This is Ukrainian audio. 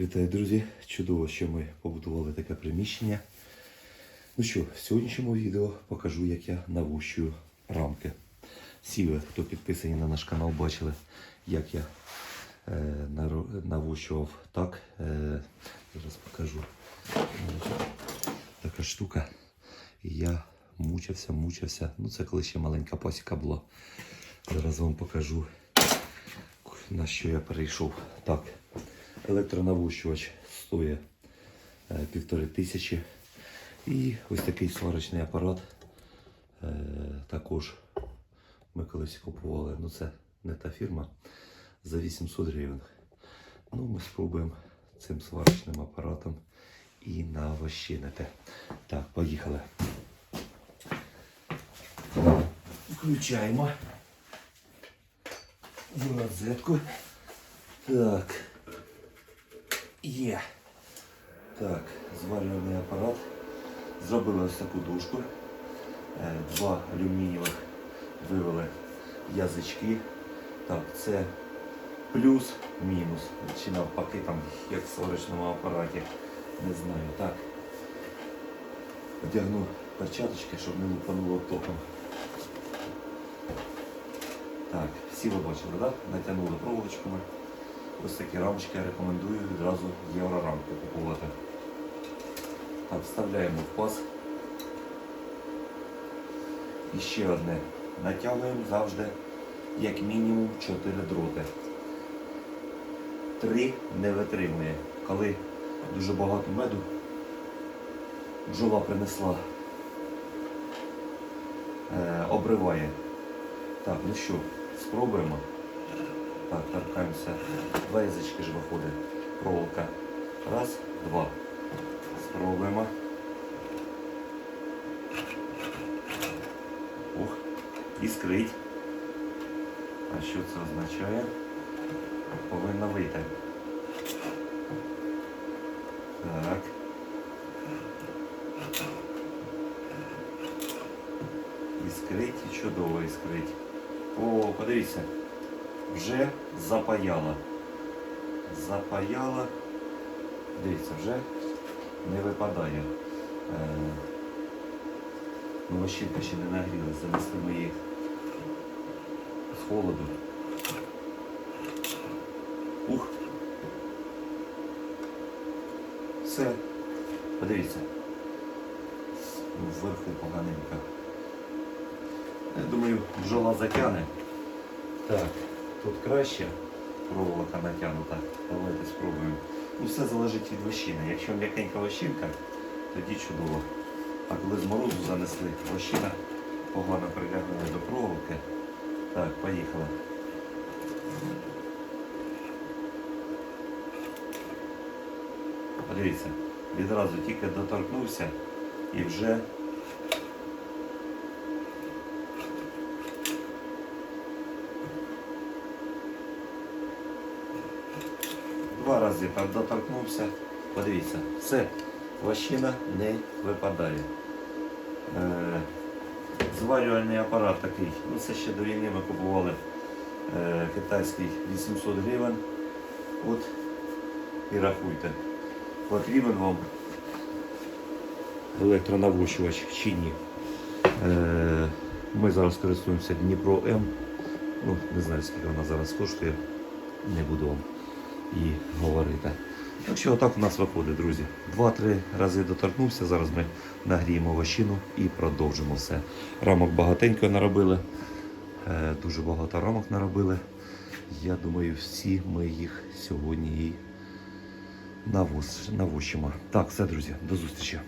Вітаю, друзі! Чудово, що ми побудували таке приміщення. Ну що, в сьогоднішньому відео покажу, як я навущую рамки. Всі ви, хто підписані на наш канал, бачили, як я е, навущував так. Е, зараз покажу. Така штука. І я мучився, мучився. Ну, це коли ще маленька пасіка була. Зараз вам покажу, на що я перейшов. Так, електронавущувач стоїть е, півтори тисячі. І ось такий сварочний апарат. Е, також ми колись купували, ну це не та фірма, за 800 гривень. Ну, ми спробуємо цим сварочним апаратом і навощинити. Так, поїхали. Включаємо в розетку. Так. Є. Так, зварювальний апарат. Зробили ось таку дужку. Е, Два алюмінієвих вивели язички. Так, це плюс, мінус. Чи навпаки там, як в сварочному апараті. Не знаю. Так. Одягну перчаточки, щоб не лупануло током. Так, всі ви бачили, так? Натягнули проволочками. Ось такі рамочки я рекомендую відразу єврорамку купувати. Так, вставляємо в паз. І ще одне. Натягуємо завжди як мінімум 4 дроти. Три не витримує. Коли дуже багато меду бджола принесла, е, обриває. Так, ну що, спробуємо. Так, торкаємося. Два язички ж виходить. Проволока. Раз, два. Спробуємо. Ух, іскрить. А що це означає? Повинна вийти. Так. Іскрить і чудово іскрить. О, подивіться. Вже запаяла. Запаяла. Дивіться, вже не випадає. Е, ну, вощинка ще не нагрілась, занесли ми її з холоду. Ух. Все. Подивіться. Ну, Вверху поганенько. Я думаю, бджола затягне. Так, тут краще проволока натягнута. Давайте спробуємо. Ну все залежить від вощини. Якщо м'якенька вощинка, тоді чудово. А коли з морозу занесли, вощина погано прилягає до проволоки. Так, поїхали. Подивіться, відразу тільки доторкнувся і вже Два рази так доторкнувся. Подивіться, все, вощина не випадає. Е, зварювальний апарат такий. Ну це ще до війни ми купували е, китайський 800 гривень. От і рахуйте. Потрібен вам електронавощувач чи ні. Е, ми зараз користуємося Дніпро М. Ну, не знаю, скільки вона зараз коштує. Не буду вам і говорити. Так що отак у нас виходить, друзі. Два-три рази доторкнувся. Зараз ми нагріємо вощину і продовжимо все. Рамок багатенько наробили. Е, Дуже багато рамок наробили. Я думаю, всі ми їх сьогодні і навощимо. Так, все, друзі, до зустрічі.